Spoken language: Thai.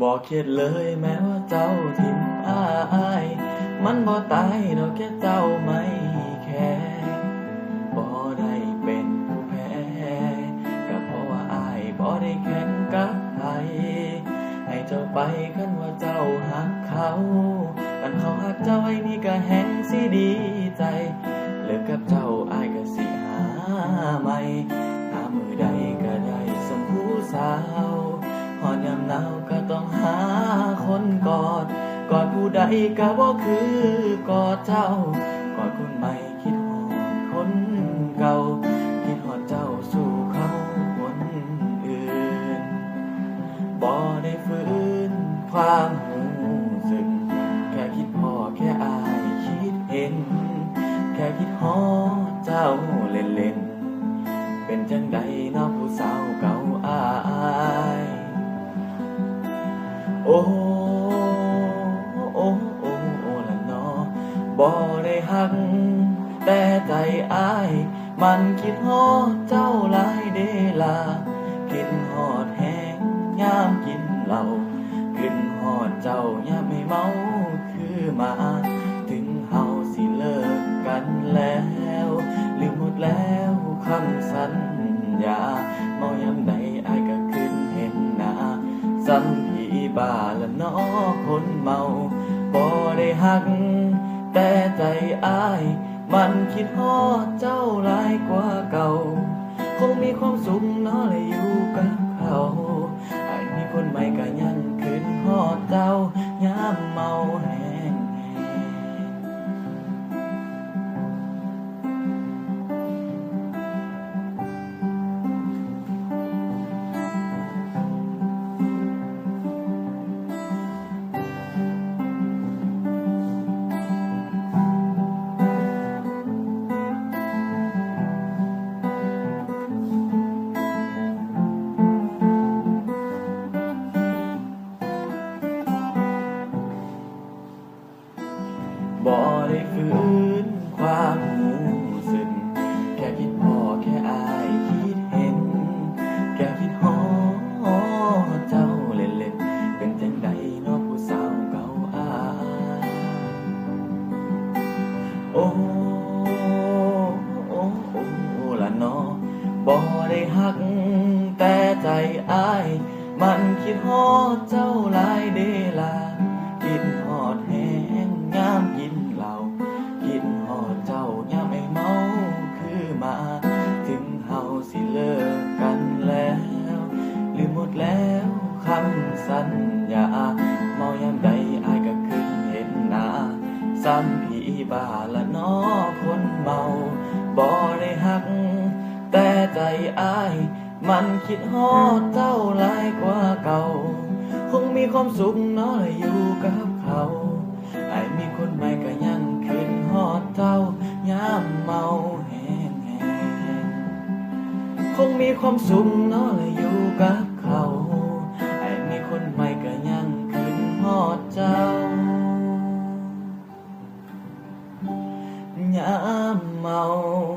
บอกเข็ดเลยแม้ว่าเจ้าทิมอาย มันบ่ตายดอกแค่เจ้าไม่แค่บ่ได้เป็นผู้แพ้ก็เพราะว่าอายบ่ได้แข่งกับใครให้เจ้าไปคันว่าเจ้าหักเขาคันเขาหักเจ้าไอ้นี่ก็แหงสิดีใจเลิกกับเจ้า หนาวก็ต้องหาคนกอด กอดผู้ใดก็บ่คือกอดเจ้า กอดคนใหม่คิดหอดคนเก่า คิดหอดเจ้าสู่เขาคนอื่น บ่ได้ฟื้นความหูสึก แค่คิดพอแค่อายคิดเห็น แค่คิดฮอดเจ้าเล่นๆ เป็นจังใดนอผู้ โอ้โอ้โอ้โอ้ละนอบ่ได้หัก แต่ใจอาย มันคิดฮอดเจ้าหลายเดลา คิดฮอดแหงยามกินเหล้าขึ้นฮอดเจ้ายามไม่เมาคือมา ถึงเฮาสิเลิกกันแล้วลืมหมดแล้วคำสัญญาเมายามใดอายก็ขึ้นเห็นหน้าซ้ำผี บ้าละนอคนเมาบ่ได้หัก แต่ใจอาย มันคิดฮอดเจ้าหลายกว่าเก่า คงมีความสุขเนาะเลยอยู่กัน บ่ได้ฟื้นความรู้สึกแค่คิดพอแค่อายคิดเห็น แค่คิดฮอดเจ้าเล่นๆเป็นจังใดเนอผู้สาวเก่าอายโอ้โอ้โอ้ละเนอบ่ได้หักแต่ใจอาย มันคิดฮอดเจ้าลา สัญญาเมายามใดอายก็ขึ้นเห็นหน้าซ้ำผีบ้าละนอคนเมาบ่ได้หัก แต่ใจอาย มันคิดฮอดเจ้าหลายกว่าเก่า คงมีความสุขน้อยอยู่กับเขาไอ้มีคนใหม่ก็ยังขึ้นฮอดเจ้ายามเมาแห้งแหงคงมีความสุขน้อยอยู่กับ amam